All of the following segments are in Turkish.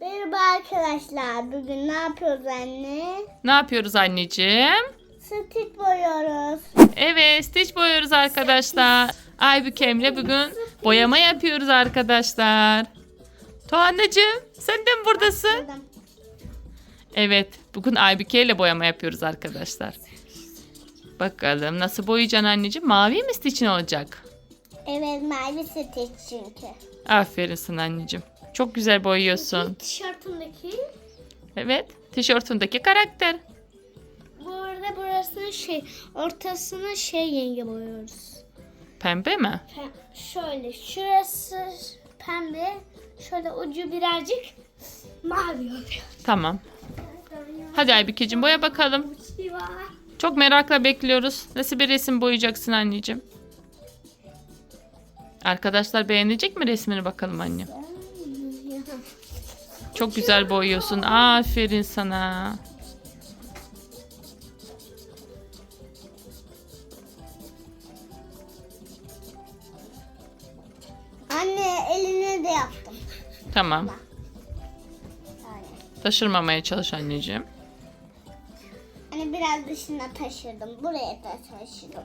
Merhaba arkadaşlar. Bugün ne yapıyoruz anne? Ne yapıyoruz anneciğim? Stik boyuyoruz. Evet, stitch boyuyoruz arkadaşlar. Aybükem'le bugün boyama yapıyoruz arkadaşlar. Tuğanneciğim, sen de mi buradasın? Evet, bugün Aybüke ile boyama yapıyoruz arkadaşlar. Bakalım nasıl boyayacaksın anneciğim? Mavi mi stitch'in olacak? Evet mavi stik çünkü. Aferin sana anneciğim. Çok güzel boyuyorsun. Tişörtümdeki Evet, tişörtündeki karakter. bu arada burasını şey ortasını şey yenge boyuyoruz. Pembe mi? Şöyle şurası pembe. Şöyle ucu birazcık mavi oluyor. Tamam. Hadi Aybükeciğim boya bakalım. Çok merakla bekliyoruz. Nasıl bir resim boyayacaksın anneciğim? Arkadaşlar beğenecek mi resmini bakalım anne? Çok güzel boyuyorsun. Aferin sana. Anne eline de yaptım. Tamam. Taşırmamaya çalış anneciğim. Hani biraz dışına taşırdım. Buraya da taşıdım.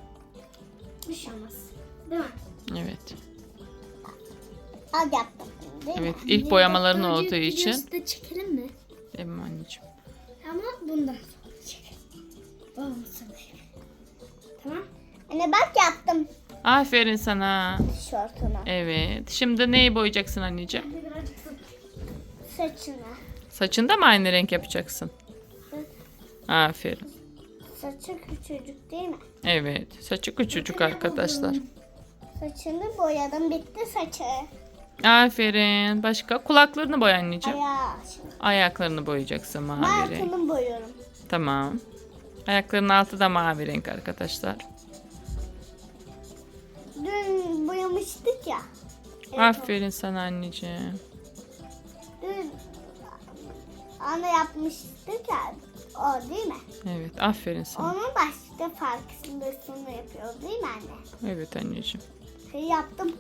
Düşemez. Değil mi? Evet. Az yaptım. Değil Evet ilk boyamaların olduğu için. Videosu da çekelim mi? Değil mi anneciğim? Ama bundan sonra çekelim. Olmasın. Tamam. Anne bak yaptım Aferin sana. tişörtünü. Evet. Şimdi neyi boyayacaksın anneciğim? Birazcık saçını. Saçında mı aynı renk yapacaksın? Aferin. Saçı küçücük değil mi? Evet. Saçı küçücük arkadaşlar. Saçını boyadım. Bitti saçı. Aferin. Başka? Kulaklarını boya anneciğim. Ayağı. Ayaklarını boyayacaksın mavi renk. Markını boyuyorum. Tamam. Ayaklarının altı da mavi renk arkadaşlar. Dün boyamıştık ya. Aferin sana anneciğim. Dün ana yapmıştık ya. O değil mi? Evet aferin sana. Onun başka farklısını yapıyoruz değil mi anne? Evet anneciğim. Şey yaptım.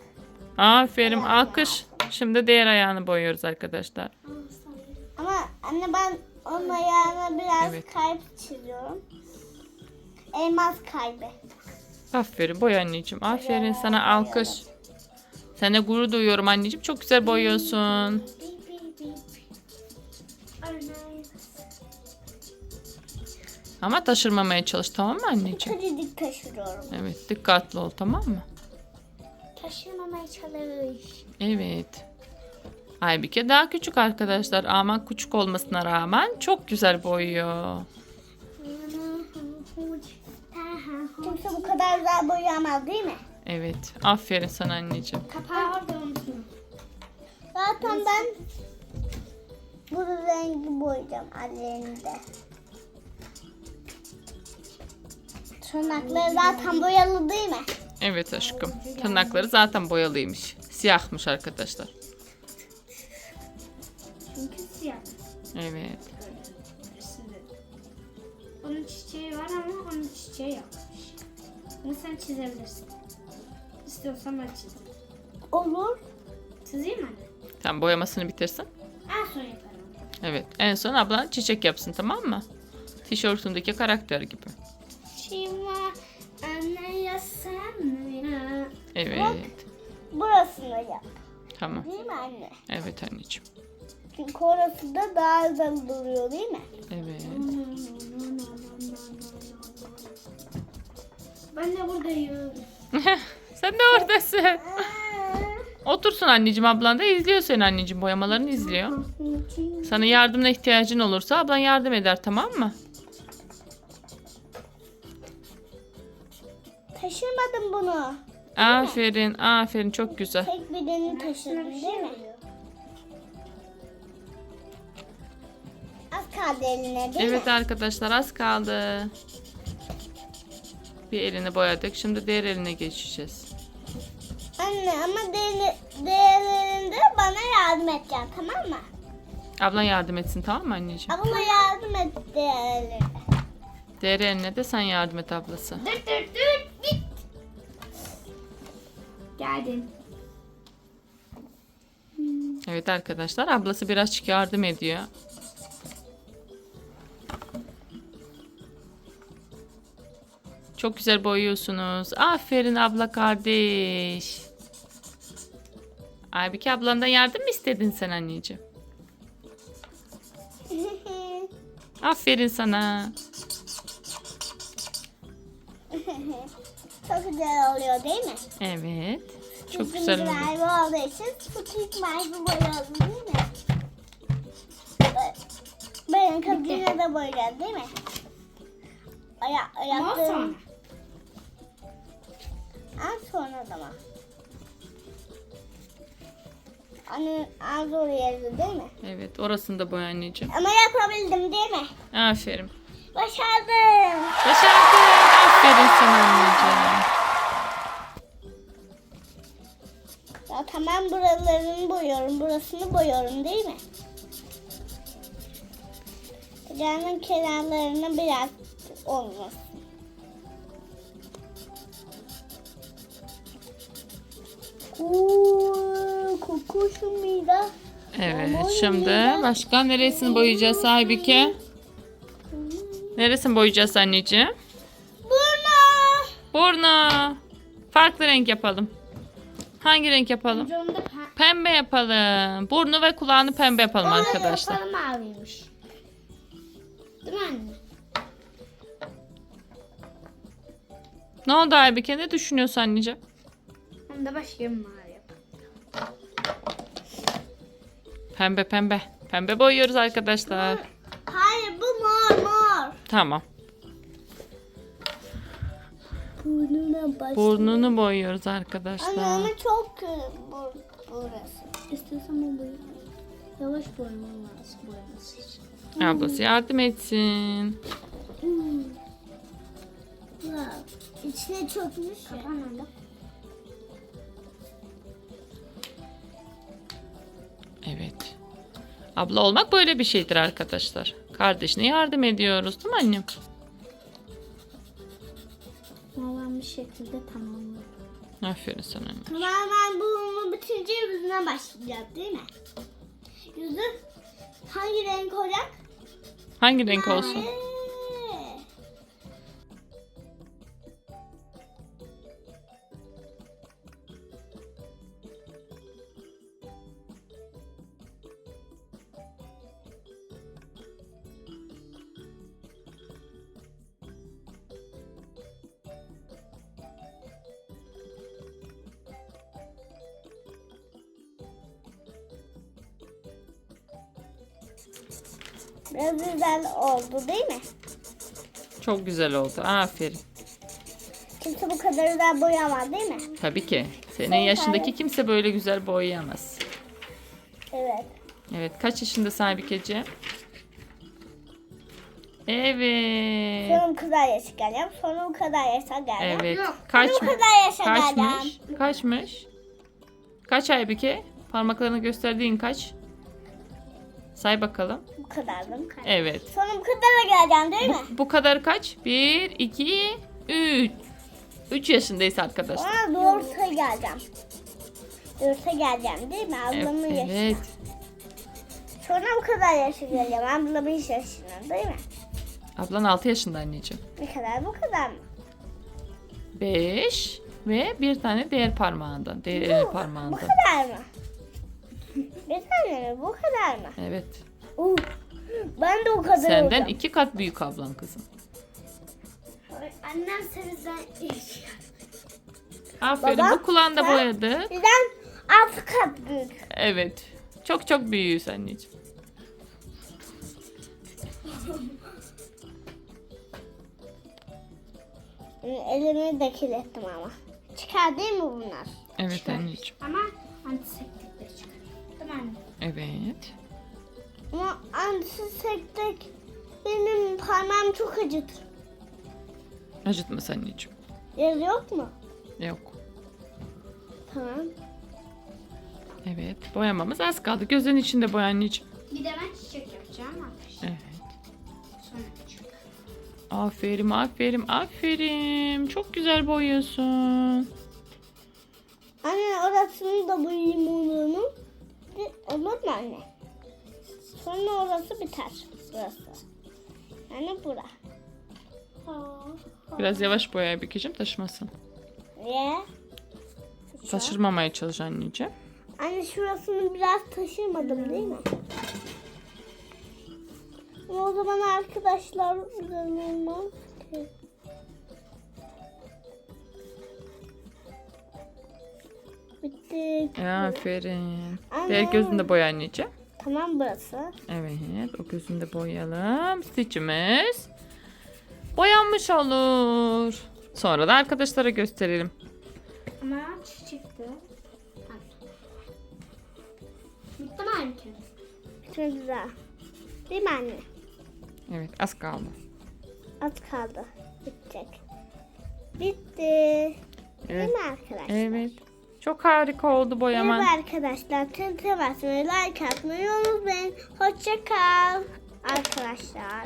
Aferin alkış. Şimdi diğer ayağını boyuyoruz arkadaşlar. Ama anne ben onun ayağına biraz Evet. kalp çiziyorum. Elmas kalbi. Aferin boy anneciğim. Aferin sana alkış. Sana gurur duyuyorum anneciğim. Çok güzel boyuyorsun. Ama taşırmamaya çalış tamam mı anneciğim? Küçücük taşıyorum. Evet dikkatli ol tamam mı? Taşımamaya çalış. Evet. Aybike daha küçük arkadaşlar ama küçük olmasına rağmen çok güzel boyuyor. Kimse bu kadar güzel boyayamaz değil mi? Evet. Aferin sana anneciğim. Kapağı orada unutma. Zaten ben bu rengi boyayacağım ellerinde. Tırnakları zaten boyalı değil mi? Evet aşkım. Tırnakları zaten boyalıymış. Siyahmış arkadaşlar. Çünkü siyah. Evet. Onun çiçeği var ama onun çiçeği yok. Bunu sen çizebilirsin. İstiyorsan ben çizerim. Olur. Çizeyim mi anne? Tam boyamasını bitirsin. En son yaparım. Evet. En son ablan çiçek yapsın tamam mı? Tişörtündeki karakter gibi. Şiva Evet. Burasını yap. Tamam. Değil mi anne? Evet anneciğim. Çünkü orası da daha güzel duruyor değil mi? Evet. Ben de buradayım. Sen de oradasın. Otursun anneciğim ablan da izliyor seni anneciğim boyamalarını izliyor. Sana yardımına ihtiyacın olursa ablan yardım eder tamam mı? Taşırmadım bunu. Aferin aferin çok güzel. Tek birini taşıdım değil mi? Az kaldı eline değil Evet mi? arkadaşlar az kaldı. Bir elini boyadık. Şimdi diğer eline geçeceğiz. Anne ama diğer- diğerlerinde bana yardım edeceksin tamam mı? Ablan yardım etsin tamam mı anneciğim? Abla yardım et diğerlerine. Diğer eline de sen yardım et ablası. Dur dur dur Geldim. Evet arkadaşlar ablası birazcık yardım ediyor. Çok güzel boyuyorsunuz. Aferin abla kardeş. Aybike ablandan yardım mı istedin sen anneciğim? Aferin sana. Çok güzel oluyor değil mi? Evet. Çok Bizim güzel oldu. mavi olduğu için fıtık mavi boyuyoruz değil mi? Benim kabine de boyayacağız değil mi? Aya, ayaklarım. En sonra da mı? Anne zor yeri değil mi? Evet orasını da boy anneciğim. Ama yapabildim değil mi? Aferin. Başardım. Başardın. Aferin sana anneciğim. Tamam buralarını boyuyorum, burasını boyuyorum değil mi? Bacağının kenarlarını biraz olmasın. Uuu, kokuşum mide. Evet şimdi başka neresini boyayacağız sahibike? Neresini boyayacağız anneciğim? Burnu. Burnu. Farklı renk yapalım. Hangi renk yapalım? Onu da pe- Pembe yapalım. Burnu ve kulağını pembe yapalım Onu arkadaşlar. yapalım maviymiş. Değil mi anne? Ne oldu Aybike? Ne düşünüyorsun anneciğim? Hem de başka bir mavi yapalım. Pembe pembe. Pembe boyuyoruz arkadaşlar. Hayır bu mor mor. Tamam. Burnuna baş. Burnunu boyuyoruz Anne arkadaşlar. ama çok kötü bu, burası. Ben boyayayım. Yavaş boyamam lazım boyaması için. Ablası yardım etsin. Hmm. Wow. İçine çökmüş ya. Kapan anne. Evet. Abla olmak böyle bir şeydir arkadaşlar. Kardeşine yardım ediyoruz değil mi annem? Şekilde tamamladım. Aferin sana. Tamamen bunu bitince yüzüne başlayacağız değil mi? Yüzü hangi renk olacak? Hangi renk olsun? Mavi. Biraz güzel oldu değil mi? Çok güzel oldu. Aferin. Kimse bu kadar güzel boyamaz değil mi? Tabii ki. Senin yaşındaki kimse böyle güzel boyayamaz. Evet. Evet. Kaç yaşında Saybikeci? Evet. Sonra bu kadar yaşa geleceğim. Sonra bu kadar yaşa geleceğim. Evet. Yok. Kaç Bu kadar yaşa geleceğim. Kaçmış? Kaçmış? Kaç Aybike? Parmaklarını gösterdiğin kaç? Say bakalım. Bu kadardım. Evet. Sonra bu kadar geleceğim değil mi? Bu, bu kadar kaç? 1, 2, 3. 3 yaşındayız arkadaşlar. Sonra doğrusa geleceğim. Doğrusa geleceğim değil mi? Ablamın Evet. yaşına. evet. Sonra bu kadar yaşa geleceğim. Ablamın yaşına değil mi? Ablan 6 yaşında anneciğim. Ne kadar bu kadar mı? 5 ve bir tane diğer parmağında. Diğer Bu parmağında. kadar mı? Tane mi? Bu kadar mı? Evet. Uh, ben de o kadar Senden olacağım. iki kat büyük ablan kızım. Annem sizden Aferin. Baba, Bu kulağını da sen- boyadık. Bizden altı kat büyük. Evet. Çok çok büyüğüz anneciğim. Elimi de kirlettim ama. Çıkar değil mi bunlar? Evet anneciğim. Ama antiseptikleri çıkar. Değil mi anne? Evet. Ama antisektek benim parmağım çok acıtır. Acıtmaz anneciğim. Yaz yok mu? Yok. Tamam. Evet. Boyamamız az kaldı. Gözün içinde boy anneciğim. Bir de ben çiçek yapacağım arkadaşlar. Evet. Sonra çiçek. Aferin, aferin, aferin. Çok güzel boyuyorsun. Anne orasını da boyayayım olur mu? Olur mu anne? Sonra orası biter. Burası. Yani bura. Biraz yavaş boya Aybükeciğim taşımasın. Niye? Taşırmamaya çalış anneciğim. Anne şurasını biraz taşırmadım değil mi? O zaman arkadaşlar olmaz ki. Bitti. Aferin. Diğer gözünü de boya anneciğim. Tamam burası. Evet o gözünü de boyayalım. Stitch'imiz boyanmış olur. Sonra da arkadaşlara gösterelim. Ama çıktı. Bitti mi anne? Çok güzel. Değil mi anne? Evet az kaldı. Az kaldı. Bitecek. Bitti. Değil Evet. mi arkadaşlar? Evet. Çok harika oldu boyaman. Merhaba arkadaşlar. Basmayı, like atmayı unutmayın. Hoşça kal arkadaşlar.